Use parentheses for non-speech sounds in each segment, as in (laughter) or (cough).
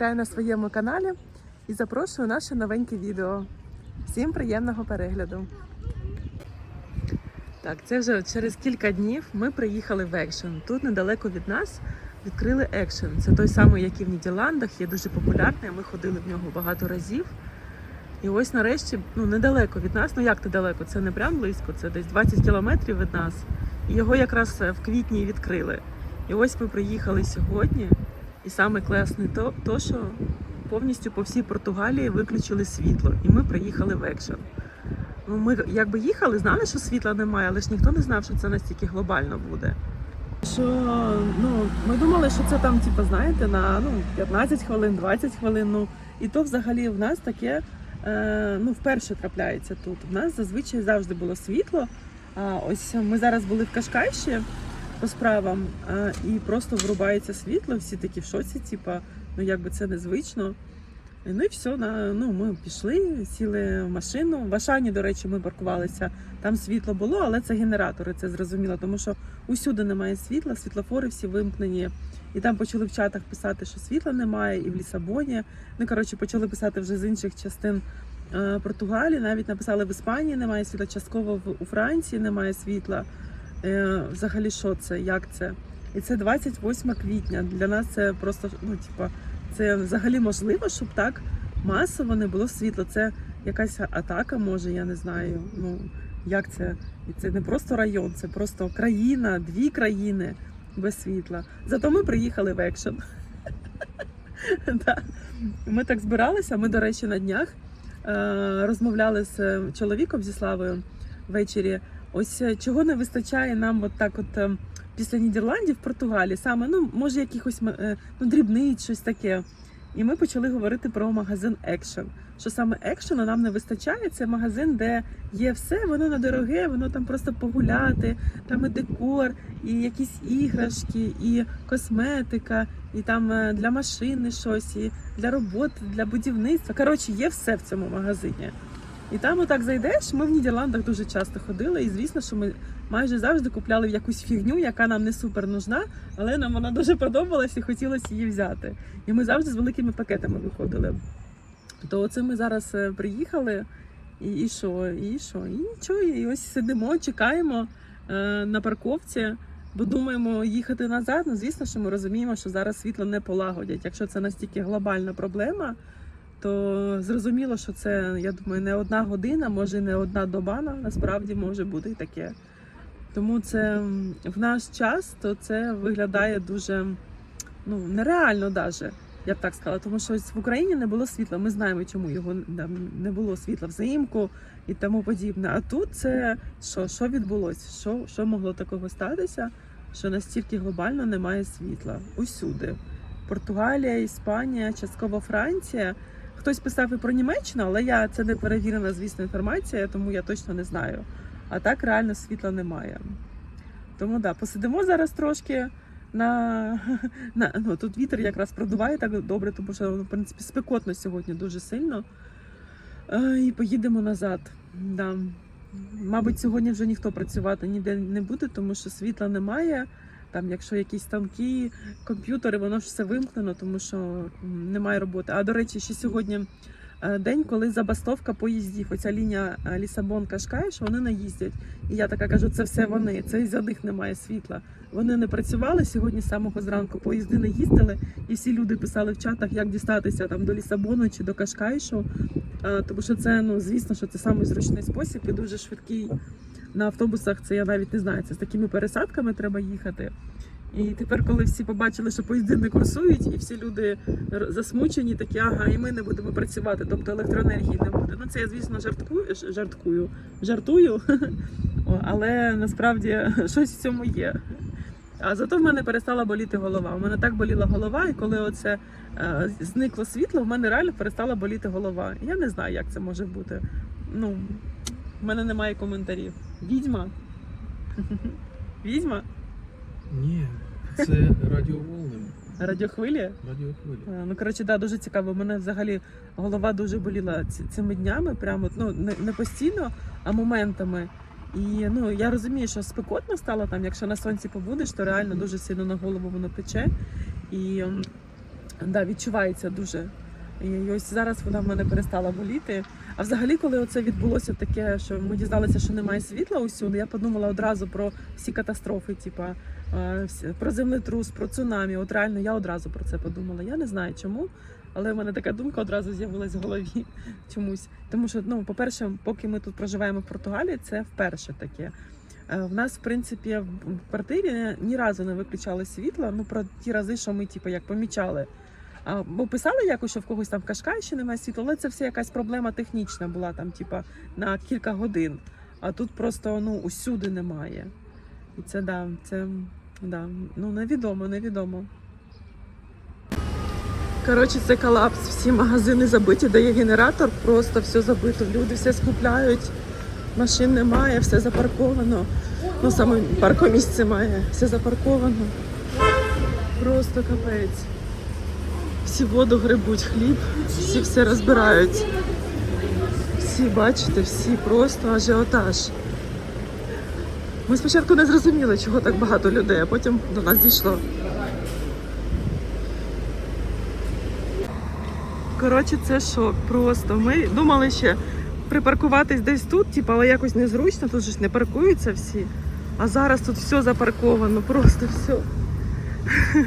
вітаю на своєму каналі і запрошую на наше новеньке відео. Всім приємного перегляду. Так, це вже через кілька днів ми приїхали в екшен. Тут недалеко від нас відкрили екшен. Це той самий, який в Нідерландах, є дуже популярний. Ми ходили в нього багато разів. І ось нарешті, ну недалеко від нас. Ну як недалеко? Це не прям близько, це десь 20 кілометрів від нас. І його якраз е, в квітні відкрили. І ось ми приїхали сьогодні. І саме класне то, то, що повністю по всій Португалії виключили світло, і ми приїхали в екшен. Ну, ми якби їхали, знали, що світла немає, але ж ніхто не знав, що це настільки глобально буде. Що ну ми думали, що це там, типу, знаєте, на ну 15 хвилин, 20 хвилин. Ну і то взагалі в нас таке е, ну вперше трапляється тут. В нас зазвичай завжди було світло. А ось ми зараз були в Кашкайші по справам, а, і просто врубається світло, всі такі в шоці, типа, ну якби це незвично. Ну і все, на, ну, ми пішли, сіли в машину. В Ашані, до речі, ми паркувалися. Там світло було, але це генератори, це зрозуміло, тому що усюди немає світла, світлофори всі вимкнені. І там почали в чатах писати, що світла немає, і в Лісабоні. Ну, коротше, почали писати вже з інших частин Португалії. Навіть написали в Іспанії немає світла, частково в, у Франції немає світла. Е, взагалі, що це? Як це? І це 28 квітня. Для нас це просто ну, типа, це взагалі можливо, щоб так масово не було світла. Це якась атака, може, я не знаю. Ну як це? І це не просто район, це просто країна, дві країни без світла. Зато ми приїхали в екшен. (laughs) Ми так збиралися. Ми, до речі, на днях е, розмовляли з е, чоловіком зі Славою ввечері. Ось е, чого не вистачає нам, от так, от е, після Нідерландів, Португалії, саме ну може якихось е, ну, дрібниць, щось таке. І ми почали говорити про магазин Action. Що саме екшену нам не вистачає. Це магазин, де є все, воно недороге, воно там просто погуляти, там і декор, і якісь іграшки, і косметика, і там е, для машини щось, і для роботи, для будівництва. Коротше, є все в цьому магазині. І там отак зайдеш. Ми в Нідерландах дуже часто ходили, і звісно, що ми майже завжди купляли якусь фігню, яка нам не супер нужна, але нам вона дуже подобалась і хотілося її взяти. І ми завжди з великими пакетами виходили. То оце ми зараз е, приїхали, і, і що, і що, і нічого, і ось сидимо, чекаємо е, на парковці. Бо думаємо їхати назад. Ну, звісно, що ми розуміємо, що зараз світло не полагодять. Якщо це настільки глобальна проблема, то зрозуміло, що це, я думаю, не одна година, може не одна доба, на- насправді може бути і таке. Тому це в наш час то це виглядає дуже ну, нереально навіть, я б так сказала. Тому що в Україні не було світла. Ми знаємо, чому його не було світла взимку і тому подібне. А тут це що, що відбулося? Що, що могло такого статися, що настільки глобально немає світла усюди. Португалія, Іспанія, частково Франція. Хтось писав і про Німеччину, але я це не перевірена, звісно, інформація, тому я точно не знаю. А так реально світла немає. Тому да, посидимо зараз трошки на, (laughs) на ну, тут вітер якраз продуває так добре, тому що в принципі спекотно сьогодні дуже сильно. Е, І поїдемо назад. Да. Мабуть, сьогодні вже ніхто працювати ніде не буде, тому що світла немає. Там, якщо якісь станки, комп'ютери, воно ж все вимкнено, тому що немає роботи. А до речі, ще сьогодні е, день, коли забастовка поїздів. Оця лінія е, Лісабон Кашкаєш, вони не їздять. І я така кажу, це все вони. Це із-за них немає світла. Вони не працювали сьогодні з самого зранку. Поїзди не їздили, і всі люди писали в чатах, як дістатися там до Лісабону чи до Кашкайшу. Е, Тому що це ну звісно, що це самий спосіб і дуже швидкий. На автобусах це я навіть не знаю. Це з такими пересадками треба їхати. І тепер, коли всі побачили, що поїзди не курсують, і всі люди засмучені, такі, ага, і ми не будемо працювати, тобто електроенергії не буде. Ну це я, звісно, жарткую, жарткую, жартую, (laughs) але насправді (laughs) щось в цьому є. А зато в мене перестала боліти голова. У мене так боліла голова, і коли оце е, зникло світло, в мене реально перестала боліти голова. Я не знаю, як це може бути. Ну, в мене немає коментарів. Відьма? (laughs) Відьма? Ні, це радіоволни. Радіохвилі? Радіохвилі. Е, Ну, коротше, да, дуже цікаво. У мене взагалі голова дуже боліла цими днями, прямо ну, не, не постійно, а моментами. І ну, я розумію, що спекотно стало там, якщо на сонці побудеш, то реально дуже сильно на голову воно пече. І Да, відчувається дуже. І ось зараз вона в мене перестала боліти. А взагалі, коли оце відбулося таке, що ми дізналися, що немає світла усюди, я подумала одразу про всі катастрофи, типа про землетрус, про цунамі. От реально я одразу про це подумала. Я не знаю чому, але в мене така думка одразу з'явилась в голові (laughs) чомусь. Тому що, ну, по-перше, поки ми тут проживаємо в Португалії, це вперше таке. Е, В нас, в принципі, в квартирі ні разу не виключали світло. Ну про ті рази, що ми типу, як помічали. Бо писали якось, що в когось там в Кашкаї ще немає світла, але це все якась проблема технічна була там, типа, на кілька годин. А тут просто ну усюди немає. І це да, це да, ну невідомо, невідомо. Коротше, це колапс. Всі магазини забиті, де є генератор, просто все забито. Люди все скупляють, машин немає, все запарковано. Ну саме паркомісце має, все запарковано. Просто капець. Всі воду грибуть, хліб, всі все розбирають. Всі, бачите, всі просто ажіотаж. Ми спочатку не зрозуміли, чого так багато людей, а потім до нас дійшло. Коротше, це шок просто. Ми думали ще припаркуватись десь тут, типу, але якось незручно, тут же ж не паркуються всі. А зараз тут все запарковано, просто все.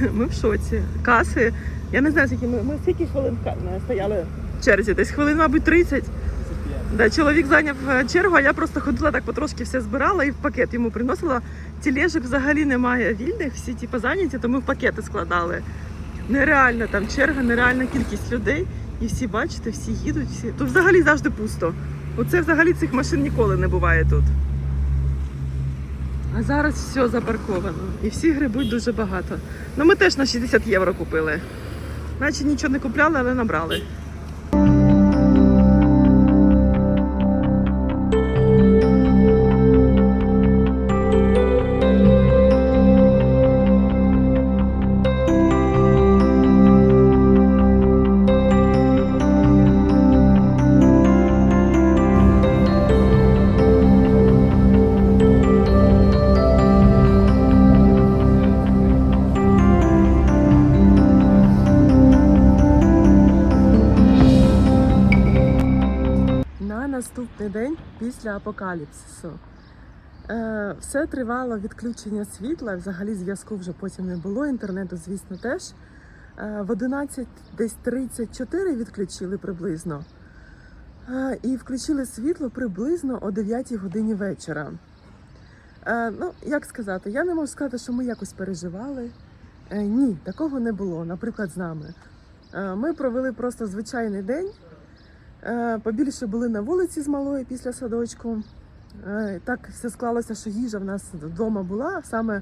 (laughs) Ми в шоці. Каси. Я не знаю, скільки ми, ми скільки хвилин стояли в черзі. Десь хвилин, мабуть, 30. Да, чоловік зайняв е, чергу, а я просто ходила так потрошки все збирала і в пакет йому приносила. Тілежок взагалі немає вільних, всі типу, зайняті, то ми в пакети складали. Нереально там черга, нереальна кількість людей. І всі бачите, всі їдуть, всі. Тут взагалі завжди пусто. Оце взагалі цих машин ніколи не буває тут. А зараз все запарковано. І всі грибуть дуже багато. Ну ми теж на 60 євро купили. Наче нічого не купляли, але набрали. Наступний день після апокаліпсису. Е, все тривало відключення світла, взагалі зв'язку вже потім не було, інтернету, звісно, теж. Е, в 11 десь 34 відключили приблизно. Е, і включили світло приблизно о 9 годині вечора. Е, ну, як сказати, я не можу сказати, що ми якось переживали. Е, ні, такого не було, наприклад, з нами. Е, ми провели просто звичайний день. Е, Побільше були на вулиці з малою після садочку. Е, Так все склалося, що їжа в нас вдома була. Саме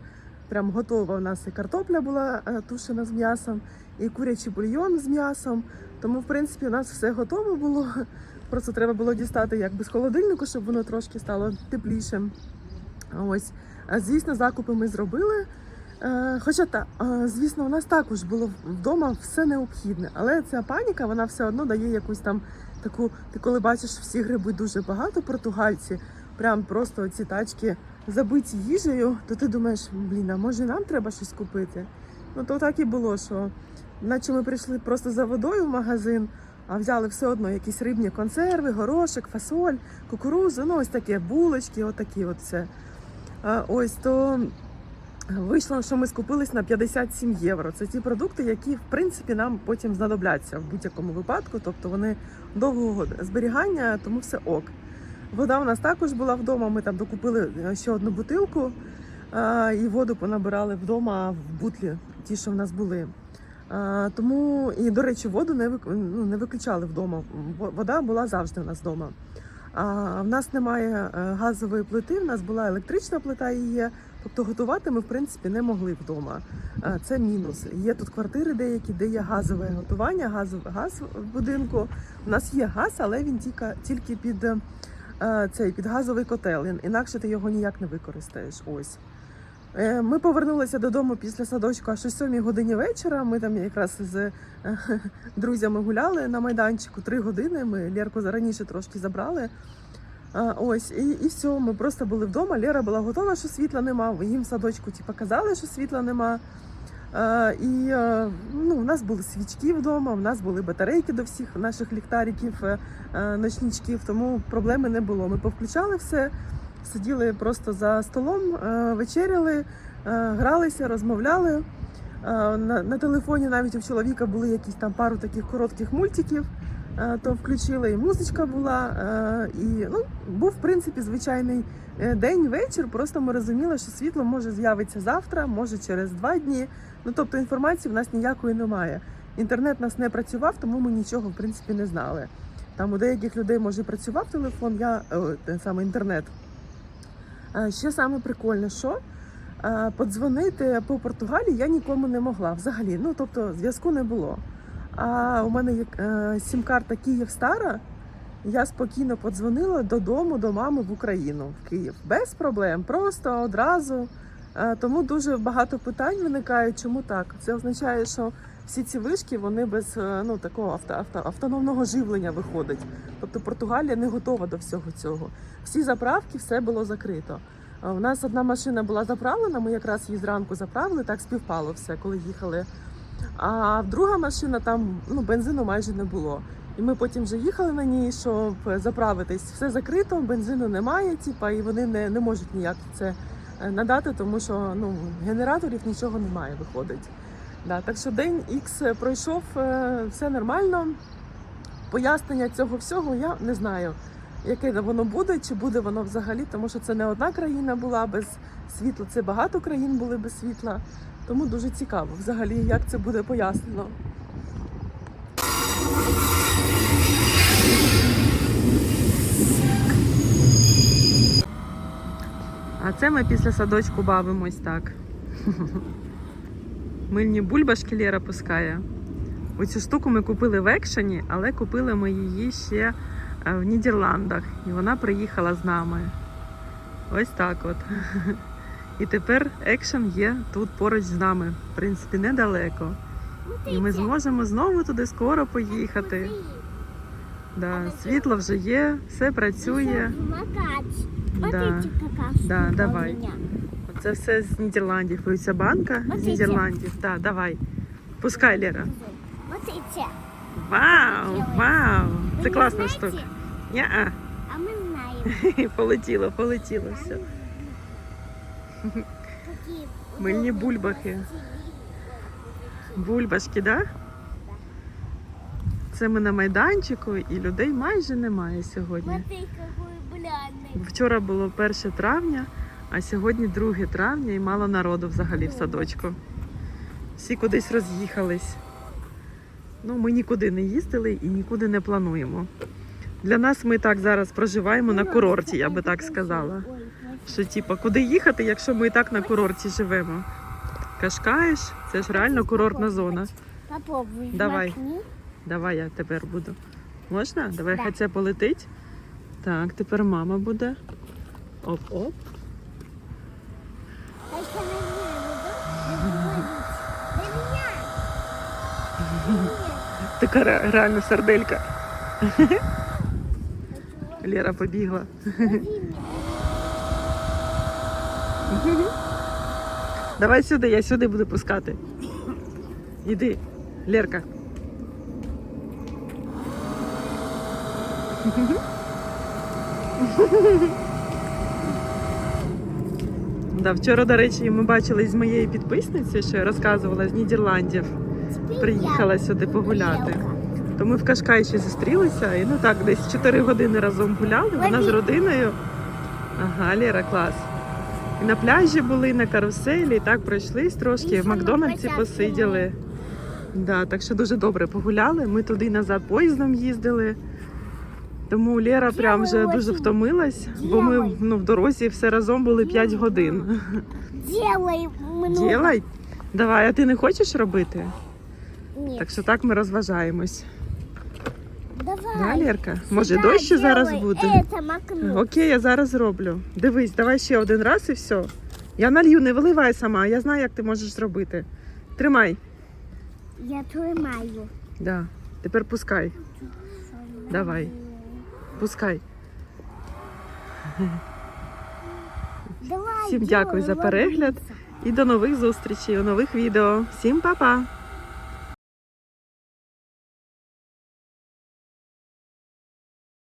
прям готова. У нас і картопля була е, тушена з м'ясом, і курячий бульйон з м'ясом. Тому, в принципі, у нас все готово було. Просто треба було дістати якби з холодильнику, щоб воно трошки стало теплішим. Ось, звісно, закупи ми зробили. Хоча та, звісно, у нас також було вдома все необхідне, але ця паніка вона все одно дає якусь там таку. Ти коли бачиш, всі гриби дуже багато, португальці, прям просто ці тачки забиті їжею, то ти думаєш, блін, а може нам треба щось купити? Ну то так і було, що наче ми прийшли просто за водою в магазин, а взяли все одно якісь рибні консерви, горошок, фасоль, кукурузу, ну ось таке, булочки, отакі от все. Ось то вийшло, що ми скупились на 57 євро. Це ті продукти, які в принципі нам потім знадобляться в будь-якому випадку. Тобто вони довгого зберігання, тому все ок. Вода у нас також була вдома. Ми там докупили е, ще одну бутилку а, і воду понабирали вдома в бутлі, ті, що в нас були. А, тому і до речі, воду не ну, не виключали вдома. Вода була завжди у нас вдома. А в нас немає е, газової плити, в нас була електрична плита і є. Тобто готувати ми в принципі не могли вдома. Це мінус. Є тут квартири деякі, де є газове готування, газов, газ в будинку. У нас є газ, але він тільки, тільки під е, цей під газовий котел. Інакше ти його ніяк не використаєш. Ось. Е, Ми повернулися додому після садочку аж о 7 годині вечора. Ми там якраз з е, (laughs) друзями гуляли на майданчику три години. Ми Лєрку раніше трошки забрали. А, ось, і, і все, ми просто були вдома. Лера була готова, що світла нема. Їм в садочку типу, казали, що світла нема. Е, І е, ну, у нас були свічки вдома, у нас були батарейки до всіх наших ліхтариків, е, е, ночничків, тому проблеми не було. Ми повключали все, сиділи просто за столом, е, вечеряли, е, гралися, розмовляли. Е, На, на телефоні навіть у чоловіка були якісь там пару таких коротких мультиків, то включили, і музичка була. е, І ну, був, в принципі, звичайний е, день, вечір. Просто ми розуміли, що світло може з'явитися завтра, може через два дні. Ну тобто інформації в нас ніякої немає. Інтернет у нас не працював, тому ми нічого в принципі не знали. Там у деяких людей може працював телефон, я е, те саме інтернет. Ще саме прикольне, що е, подзвонити по Португалії я нікому не могла взагалі. Ну тобто зв'язку не було. А у мене є е, сім-карта Київ-Стара. Я спокійно подзвонила додому до мами в Україну, в Київ. Без проблем, просто одразу. Е, Тому дуже багато питань виникають. Чому так? Це означає, що всі ці вишки вони без е, ну такого авто, авто, автономного живлення виходять. Тобто Португалія не готова до всього цього. Всі заправки, все було закрито. У нас одна машина була заправлена. Ми якраз її зранку заправили, так співпало все, коли їхали. А друга машина там ну бензину майже не було. І ми потім вже їхали на ній, щоб заправитись. Все закрито, бензину немає, типа, і вони не, не можуть ніяк це е, надати, тому що ну, генераторів нічого немає, виходить. Да, так що день X пройшов, е, все нормально. Пояснення цього всього я не знаю, яке воно буде, чи буде воно взагалі, тому що це не одна країна була без світла, це багато країн були без світла. Тому дуже цікаво взагалі, як це буде пояснено. А це ми після садочку бавимось так. (laughs) Мильні бульбашки Лєра пускає. Оцю штуку ми купили в екшені, але купили ми її ще е, в Нідерландах. І вона приїхала з нами. Ось так от. (laughs) І тепер екшен є тут поруч з нами. В принципі, недалеко. І ми зможемо знову туди скоро поїхати. Да, світло вже є, все працює. Да. Да, давай. Це все з Нідерландів. Ось ця банка з Нідерландів. Да, давай. Пускай, Лера. Вау! Вау! Це класна штука. А мы знаем. (laughs) Полетіло, полетіло все. Какие Мыльные удобные бульбахи. красивые. Бульбашки, да? Це ми на майданчику і людей майже немає сьогодні. Смотри, какой блядный. Вчора було 1 травня, а сьогодні 2 травня і мало народу взагалі в садочку. Всі кудись роз'їхались. Ну, ми нікуди не їздили і нікуди не плануємо. Для нас ми так зараз проживаємо на курорті, я би так сказала. Що, типа, куди їхати, якщо ми і так на курорті живемо? Кашкаєш, це ж реально курортна зона. Попробуй. Давай. Давай я тепер буду. Можна? Давай Да. хай це полетить. Так, тепер мама буде. Оп-оп. Ну. Така реально сарделька. Хочу Лера побігла. Давай сюди, я сюди буду пускати. Іди, Лерка. Да, вчора, до речі, ми бачили з моєю підписницею, що я розказувала з Нідерландів. Приїхала сюди погуляти. То ми в Кашкайші зустрілися і ну так, десь 4 години разом гуляли. Вона з родиною. Ага, Лера, клас. І на пляжі були, і на каруселі, і так пройшлись трошки, І в Макдональдсі посиділи. Да, так що дуже добре погуляли. Ми туди назад поїздом їздили. Тому Лера прям вже дуже втомилась, бо ми ну, в дорозі все разом були 5 годин. Много. Ділай. Давай, а ти не хочеш робити? Нет. Так що так ми розважаємось. Да, Лерка? Може, дощ ще зараз буде? Окей, я зараз зроблю. Дивись, давай ще один раз і все. Я налью, не виливай сама, я знаю, як ти можеш зробити. Тримай. Я тримаю. Да. Тепер пускай. Давай. Пускай. Давай, Всім дякую за перегляд. І до нових зустрічей у нових відео. Всім па-па!